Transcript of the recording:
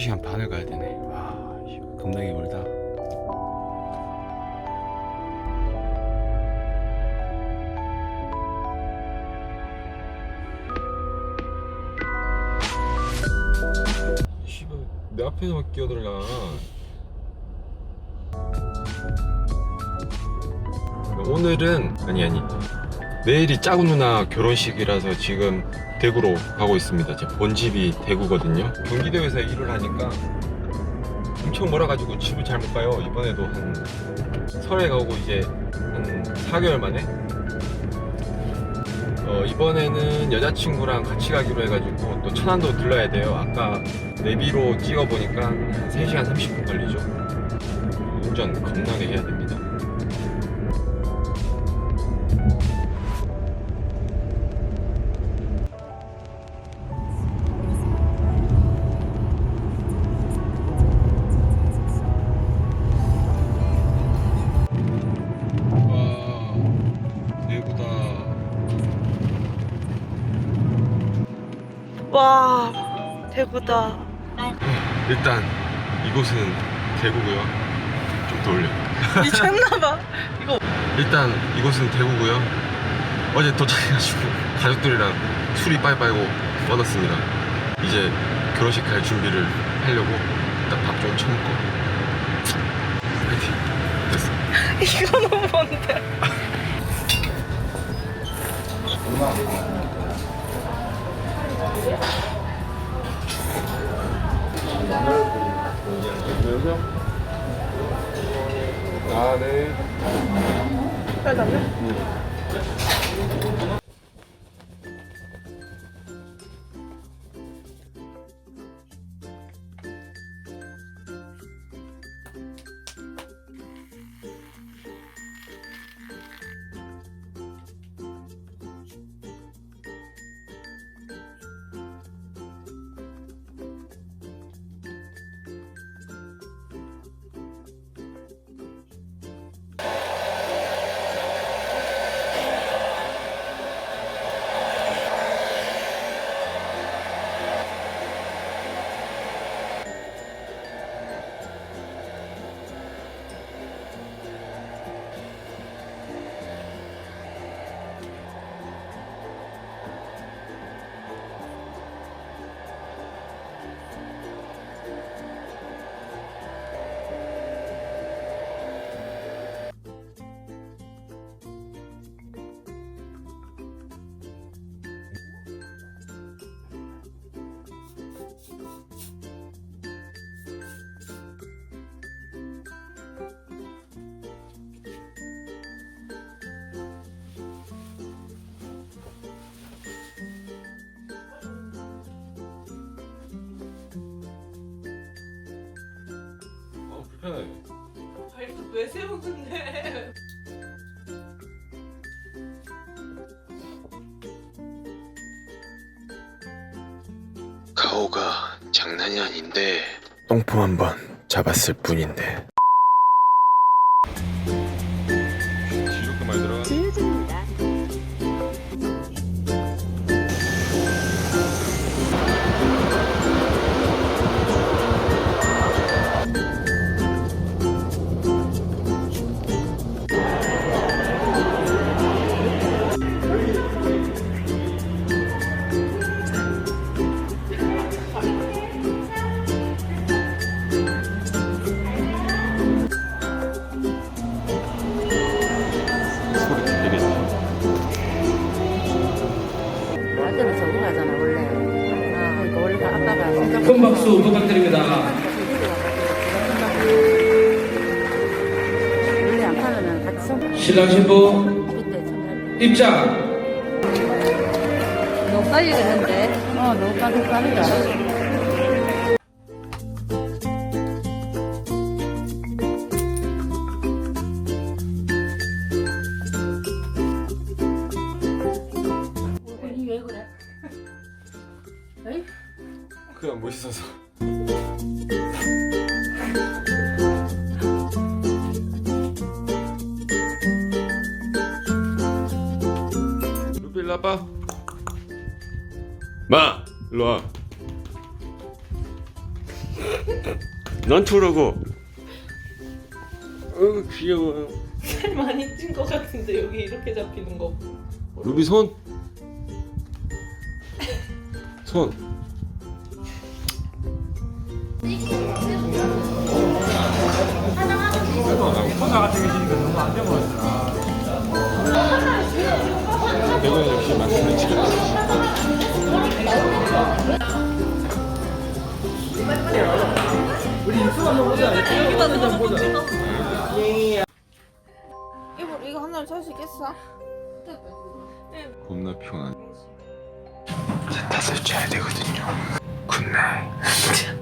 3시간 반을 가야 되네. 와, 씨, 겁나게 멀다. 씨발, 내 앞에서 막 끼어들어가. 오늘은 아니 아니 내일이 짜구 누나 결혼식이라서 지금 대구로 가고 있습니다. 제 본집이 대구거든요. 경기도에서 일을 하니까 엄청 멀어가지고 집을 잘 못 가요. 이번에도 한 설에 가고 이제 한 4개월 만에 어, 이번에는 여자친구랑 같이 가기로 해가지고 또 천안도 들러야 돼요. 아까 내비로 찍어보니까 한 3시간 30분 걸리죠. 운전 겁나게 해야 됩니 와 대구다 일단 이곳은 대구고요. 좀 더 올려. 미쳤나봐 일단 이곳은 대구고요. 어제 도착해가지고 가족들이랑 술이 빨빨고 뻗었습니다. 이제 결혼식 갈 준비를 하려고 일단 밥 좀 처먹고 파이팅 됐어. 이거는 뭔데 아 네. 빨리 어 불편 해. 발도 왜 세우는데 가오가 장난이 아닌데 똥폼 한번 잡았을 뿐인데 박수 부탁드립니다. 신랑 신부 입장. 너무 빨리 됐는데. 어 너무 빨리 빠르다. 왜 그래? 에이? 그냥 멋있어서 루비 일로 와봐 마! 일로 와넌 투라고. 어 귀여워. 살 많이 찐 것 같은데 여기 이렇게 잡히는 거. 루비 손. 손. 이거 하나를 살 수 있겠어? 겁나 피곤한. 제 탓을 쳐야 되거든요. 굿나잇.